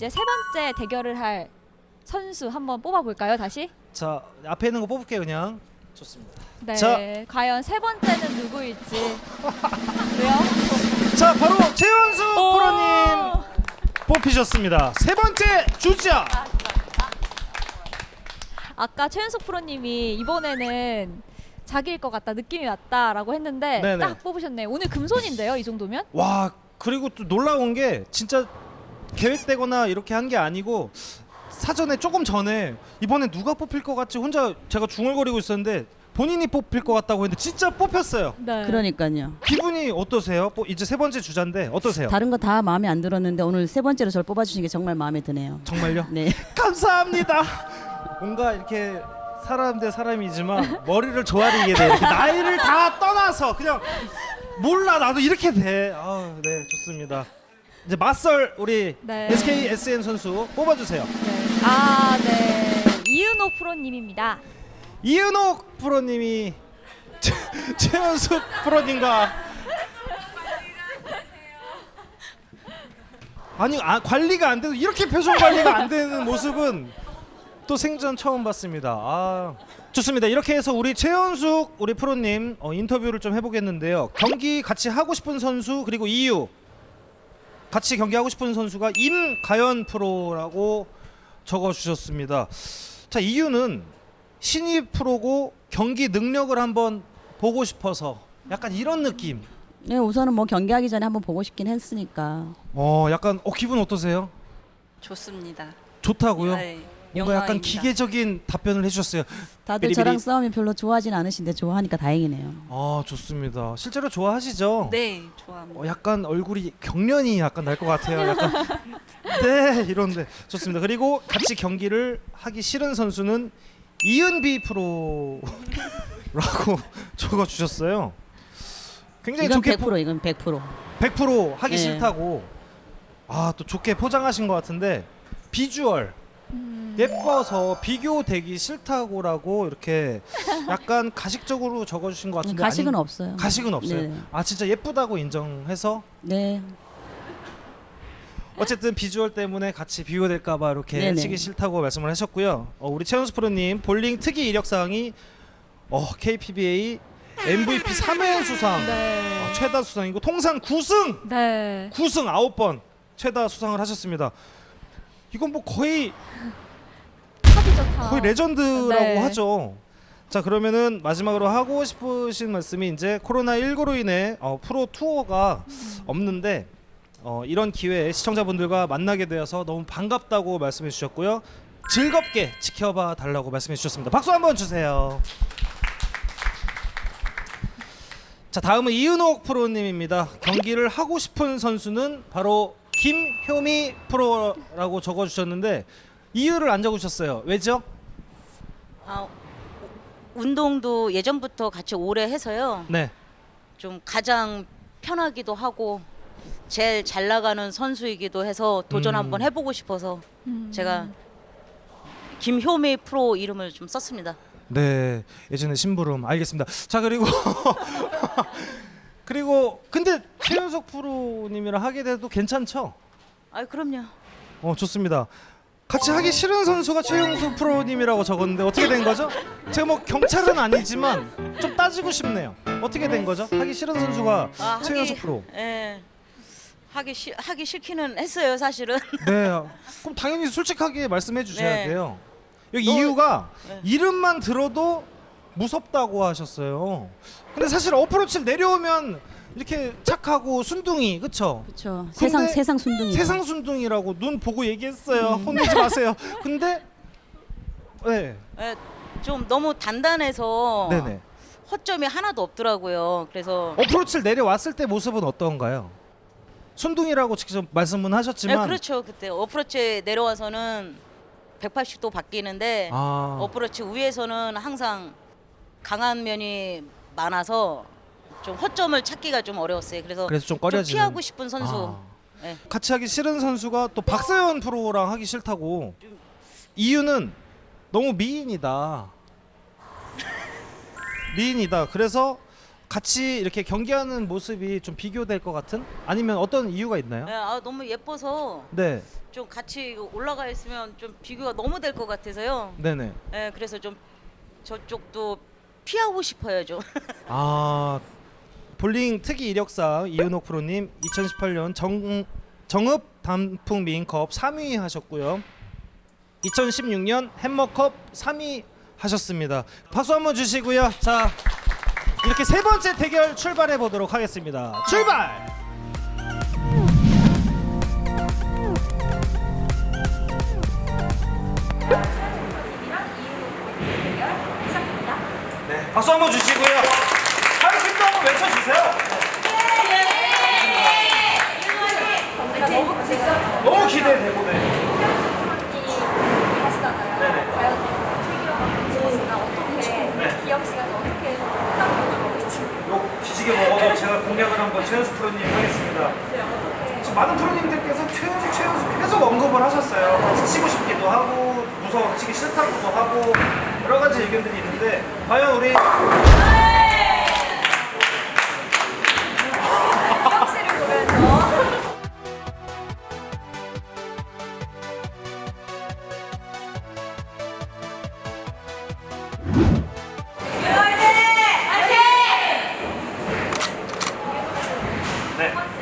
이제 세 번째 대결을 할 선수 한번 뽑아볼까요, 다시? 자 앞에 있는 거 뽑을게요 그냥. 좋습니다. 네. 자. 과연 세 번째는 누구일지. 왜요? 자 바로 최연수 오! 프로님 뽑히셨습니다. 세 번째 주자. 아까 최윤석 프로님이 이번에는 자기일 것 같다, 느낌이 왔다라고 했는데 네네. 딱 뽑으셨네요. 오늘 금손인데요, 이 정도면? 와 그리고 또 놀라운 게 진짜 계획되거나 이렇게 한 게 아니고 사전에 조금 전에 이번에 누가 뽑힐 것 같지 혼자 제가 중얼거리고 있었는데 본인이 뽑힐 것 같다고 했는데 진짜 뽑혔어요. 네. 그러니까요. 기분이 어떠세요? 뭐 이제 세 번째 주자인데 어떠세요? 다른 거 다 마음에 안 들었는데 오늘 세 번째로 저를 뽑아주신 게 정말 마음에 드네요. 정말요? 네. 감사합니다. 뭔가 이렇게 사람 대 사람이지만 머리를 조아리게 돼. 이렇게 나이를 다 떠나서 그냥 몰라 나도 이렇게 돼. 아, 네 좋습니다. 이제 맞설 우리 네. SK SN 선수 뽑아주세요. 네. 아, 네. 이은호 프로님입니다. 이은옥 프로님이 최- 최연숙 프로님과 아니 아, 관리가 안 돼도 이렇게 표정 관리가 안 되는 모습은 또 생전 처음 봤습니다. 아 좋습니다. 이렇게 해서 우리 최연숙 우리 프로님 어, 인터뷰를 좀 해보겠는데요. 경기 같이 하고 싶은 선수 그리고 이유 같이 경기하고 싶은 선수가 임가연 프로라고 적어주셨습니다. 자 이유는 신입 프로고 경기 능력을 한번 보고 싶어서 약간 이런 느낌. 네, 우선은 뭐 경기하기 전에 한번 보고 싶긴 했으니까. 어 약간 어 기분 어떠세요? 좋습니다. 좋다고요? 네, 뭔가 약간 영광입니다. 기계적인 답변을 해주셨어요. 다들 비리비리. 저랑 싸움이 별로 좋아하진 않으신데 좋아하니까 다행이네요. 아 좋습니다. 실제로 좋아하시죠? 네, 좋아합니다. 어, 약간 얼굴이 경련이 약간 날 것 같아요. 약간 네 이런데 좋습니다. 그리고 같이 경기를 하기 싫은 선수는 이은비 프로라고 적어 주셨어요. 굉장히 이건 좋게 100% 이건 100%. 100% 하기 네. 싫다고 아 또 좋게 포장하신 것 같은데 비주얼 음. 예뻐서 비교되기 싫다고라고 이렇게 약간 가식적으로 적어주신 것 같은데 가식은 아닌- 없어요. 가식은 없어요. 네. 아 진짜 예쁘다고 인정해서 네. 어쨌든 비주얼 때문에 같이 비교될까봐 이렇게 네네. 치기 싫다고 말씀을 하셨고요. 어, 우리 최연수 프로님 볼링 특이 이력 사항이 어, KPBA MVP 3회 수상 네. 어, 최다 수상이고 통상 9승 네. 9승 9번 최다 수상을 하셨습니다. 이건 뭐 거의 탑이 좋다. 거의 레전드라고 네. 하죠. 자 그러면은 마지막으로 하고 싶으신 말씀이 이제 코로나 19로 인해 어, 프로 투어가 없는데 어, 이런 기회에 시청자분들과 만나게 되어서 너무 반갑다고 말씀해 주셨고요. 즐겁게 지켜봐 달라고 말씀해 주셨습니다. 박수 한번 주세요. 자 다음은 이은옥 프로님입니다. 경기를 하고 싶은 선수는 바로 김효미 프로라고 적어주셨는데 이유를 안 적으셨어요. 왜죠? 아, 운동도 예전부터 같이 오래 해서요. 네. 좀 가장 편하기도 하고 제일 잘 나가는 선수이기도 해서 도전 음. 한번 해보고 싶어서 음. 제가 김효미 프로 이름을 좀 썼습니다. 네. 예전에 심부름 알겠습니다. 자 그리고 그리고 근데 최윤석 프로님이랑 하게 돼도 괜찮죠? 아, 그럼요. 어 좋습니다. 같이 하기 싫은 선수가 최용수 프로님이라고 적었는데 어떻게 된 거죠? 제가 뭐 경찰은 아니지만 좀 따지고 싶네요. 어떻게 된 거죠? 하기 싫은 선수가 아, 최용수 프로. 예. 하기 싫 하기 싫기는 했어요, 사실은. 네. 그럼 당연히 솔직하게 말씀해 주셔야 네. 돼요. 여기 너- 이유가 네. 이름만 들어도 무섭다고 하셨어요. 근데 사실 어프로치를 내려오면 이렇게 착하고 순둥이, 그쵸? 그렇죠. 세상 세상 순둥이. 세상 순둥이라고 눈 보고 얘기했어요. 혼내지 마세요. 근데 네, 예, 좀 너무 단단해서 네네. 허점이 하나도 없더라고요. 그래서 어프로치를 내려왔을 때 모습은 어떤가요? 순둥이라고 직접 말씀은 네, 하셨지만 그렇죠. 그때 어프로치 내려와서는 180도 바뀌는데 아, 어프로치 위에서는 항상 강한 면이 많아서 좀 허점을 찾기가 좀 어려웠어요. 그래서, 그래서 좀좀 꺼려지는. 피하고 싶은 선수. 아. 네. 같이 하기 싫은 선수가 또 박세현 프로랑 하기 싫다고 이유는 너무 미인이다 미인이다 그래서 같이 이렇게 경기하는 모습이 좀 비교될 것 같은? 아니면 어떤 이유가 있나요? 네, 아, 너무 예뻐서 네, 좀 같이 올라가 있으면 좀 비교가 너무 될 것 같아서요. 네 네. 네, 그래서 좀 저쪽도 피하고 싶어요 좀. 아 볼링 특이 이력사 이은옥 프로님 2018년 정 정읍 단풍 미인컵 3위 하셨고요. 2016년 햄머컵 3위 하셨습니다. 박수 한번 주시고요. 자 이렇게 세 번째 대결 출발해 보도록 하겠습니다. 출발! 박수 한번 주시고요. 하이팀도 한번 외쳐주세요. 너무 기대되고 네. 네네. 욕 뒤지게 먹어도 제가 공략을 한번 최현수 프로님 하겠습니다. 지금 많은 프로님들께서 최현수 최현수 계속 언급을 하셨어요. 치고 싶기도 하고 무서워 치기 싫다고도 하고 여러 가지 의견들이 있는데 과연 우리 네.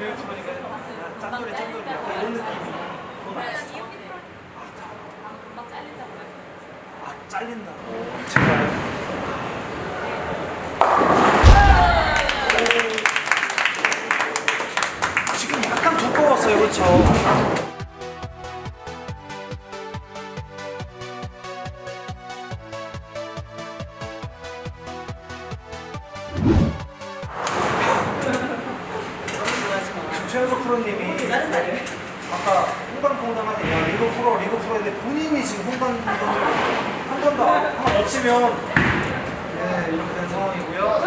아, 짠돌이 짠돌이 약간 이런 느낌이. 아, 잘린다. 제가요? 지금 약간 두꺼웠어요, 그렇죠? 네 이렇게 된 상황이고요.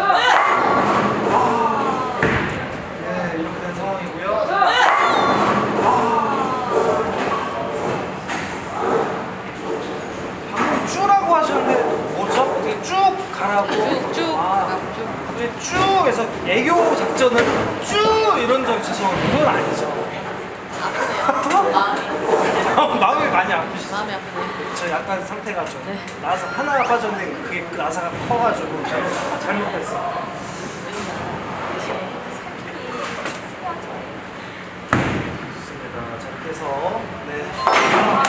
아, 네 이렇게 된 상황이고요. 방금 쭈라고 하셨는데 뭐죠? 어떻게 쭉 가라고? 쭉 아, 쭉. 쭉 해서 애교 작전을 쭉 이런 적 죄송합니다. 그건 아니죠. 마음이 많이 아프시죠? 마음이 아프네. 저 약간 상태가 좀 나사 하나가 빠졌는데 그게 그 나사가 커가지고 잘못, 잘못했어. 좋습니다. 자 해서 네.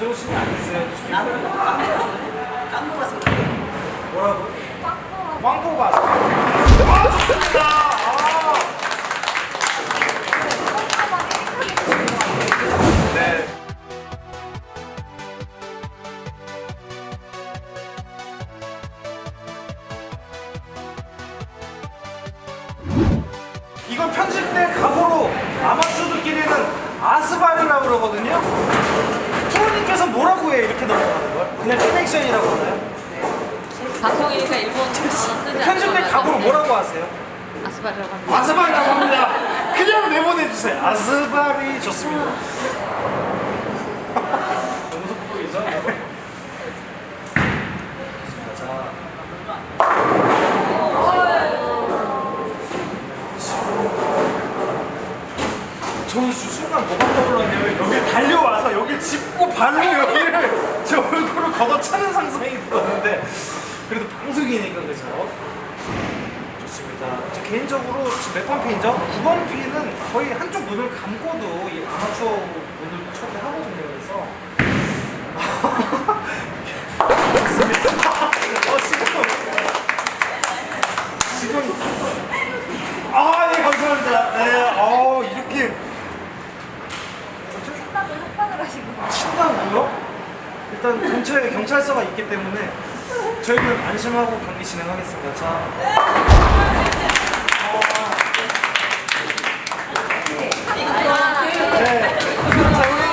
보면 제정 순간 뭐가 떠올랐냐면 여기 달려와서 여기 짚고 발로 여기를 제 얼굴을 걷어차는 상상이 들었는데 그래도 방송이니까 그죠? 좋습니다. 저 개인적으로 지금 몇번 피죠? 9번 피는 거의 한쪽 눈을 감고도 이 아마추어 분들 초대하거든요. 그래서 좋습니다. 어, 지금 지금 아, 예, 감사합니다. 네, 어, 이렇게 친다고요? 일단 근처에 경찰서가 있기 때문에 저희는 안심하고 경기 진행하겠습니다. 자. 네. 자, 우리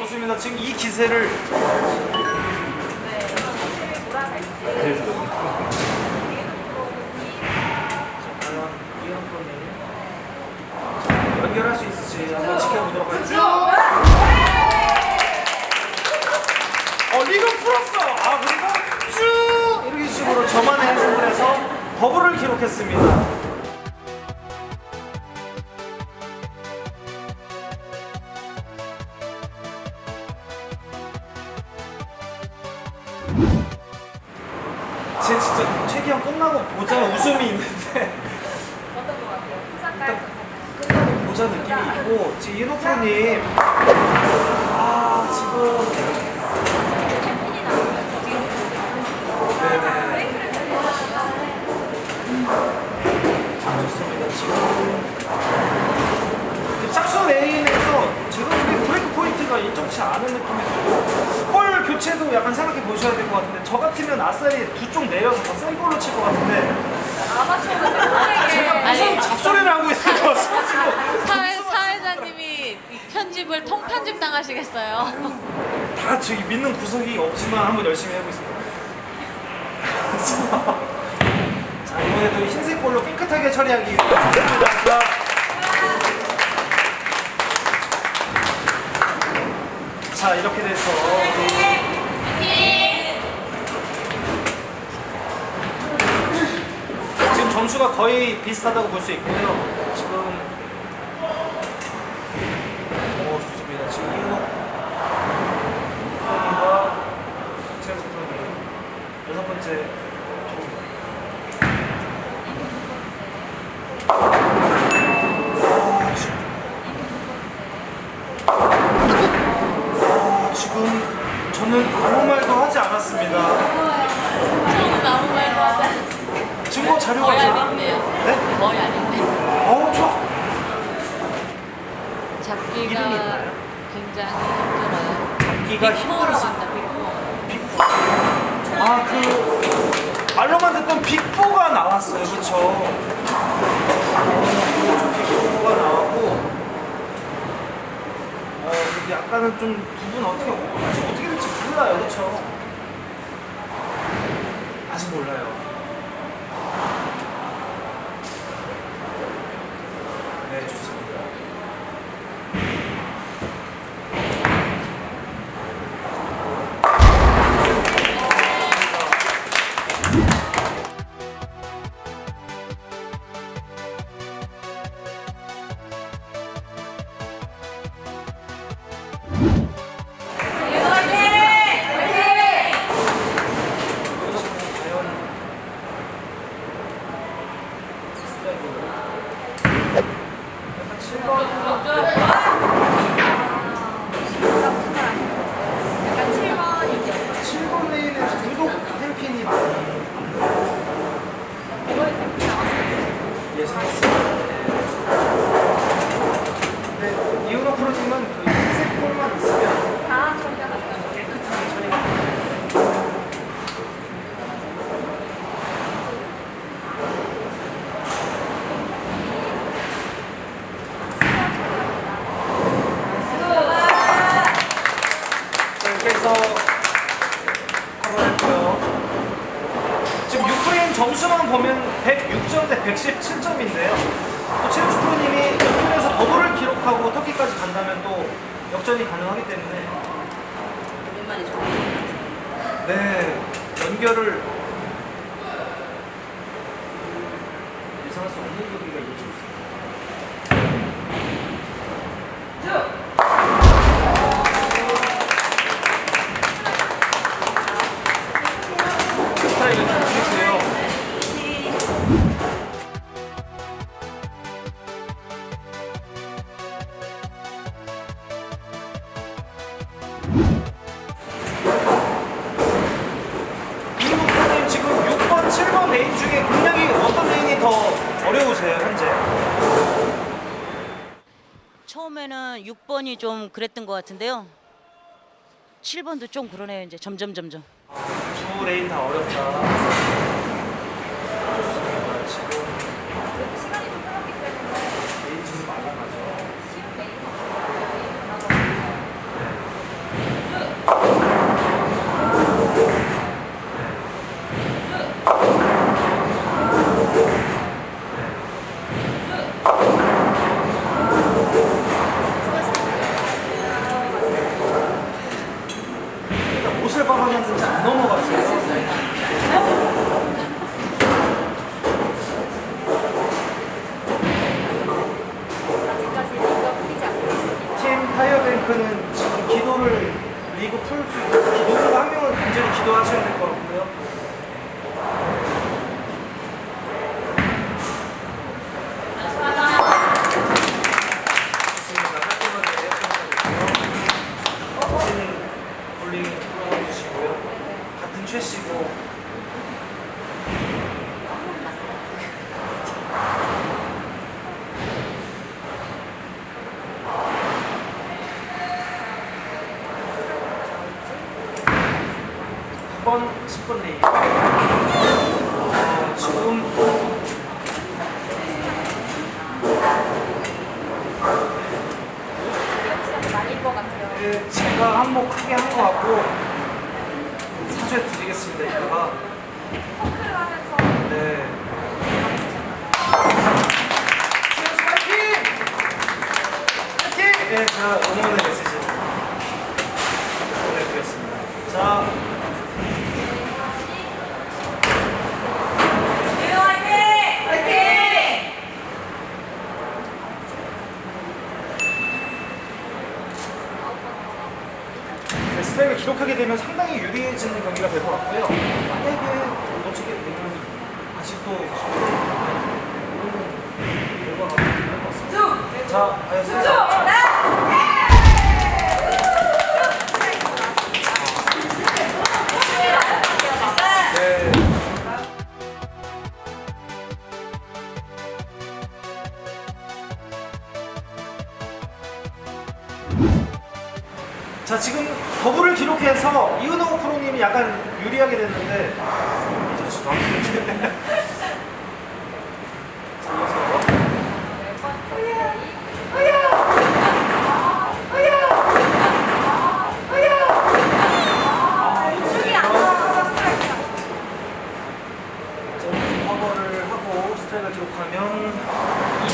좋습니다. 지금 이 기세를 프로님 연결할 수 있을지 한번 지켜보도록 하겠습니다. 어 리그 풀었어. 아 그리고 쭉 이렇게 식으로 저만의 해석을 해서 버블을 기록했습니다. 보자 웃음이 있는데. 어떤 것 같아요? 끝나고 보자 느낌이 있고 지금 이노 프로님. 아 지금. 네네. 자, 좋습니다 지금. 레인에서 제가 보기엔 브레이크 포인트가 일정치 않은 느낌이 볼 교체도 약간 생각해 보셔야 될 것 같은데 저 같으면 아싸리 두 쪽 내려서 더센 볼로 칠 것 같은데 제가 무슨. 잡소리를 하고 있는 거 지금 사회, 사회자님이 이 편집을 통편집 당하시겠어요. 다 저기 믿는 구석이 없지만 한번 열심히 해보겠습니다. 자 이번에도 흰색 볼로 깨끗하게 처리하기 좋습니다. 자. 자 이렇게 돼서 지금 점수가 거의 비슷하다고 볼 수 있고요. 지금 오 좋습니다. 지금 이은호 프로님과 최현수 프로님 여섯 번째 아, 지금- 저는 아무 말도 하지 않았습니다. 저는 아무 말도 않았어요. 증거 자료가 거의. 아닌데요. 네? 거의 아닌데. 어우 좋아. 잡기가 이름이? 굉장히 힘들어요. 잡기가. 진다, 빅포. 아, 그 말로만 듣던 빅4가 나왔어요. 그렇죠? 빅4가 나왔고 어, 근데 약간은 좀 두 분 어떻게 아직 어떻게 될지 몰라요. 그렇죠? 아직 몰라요. 같은데요. 7번도 좀 그러네요. 이제 점점 점점. 아, 두 레인 다 어렵다. 네. 있다가 포크를 하면서 네. 파이팅! 파이팅! 네, 자, 응원의 메시지 보내드리겠습니다 자 네, 네, 스텝을 기록하게 되면 상당히 유리해지는 경기가 될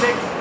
sick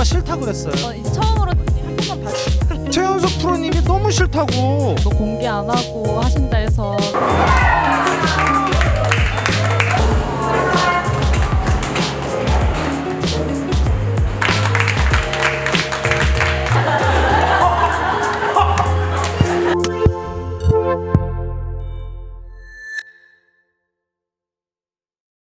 프로가 싫다 그랬어요. 어, 이제 처음으로 한 번만 봐주세요. 최연석 프로님이 너무 싫다고. 뭐 공개 안 하고 하신다 해서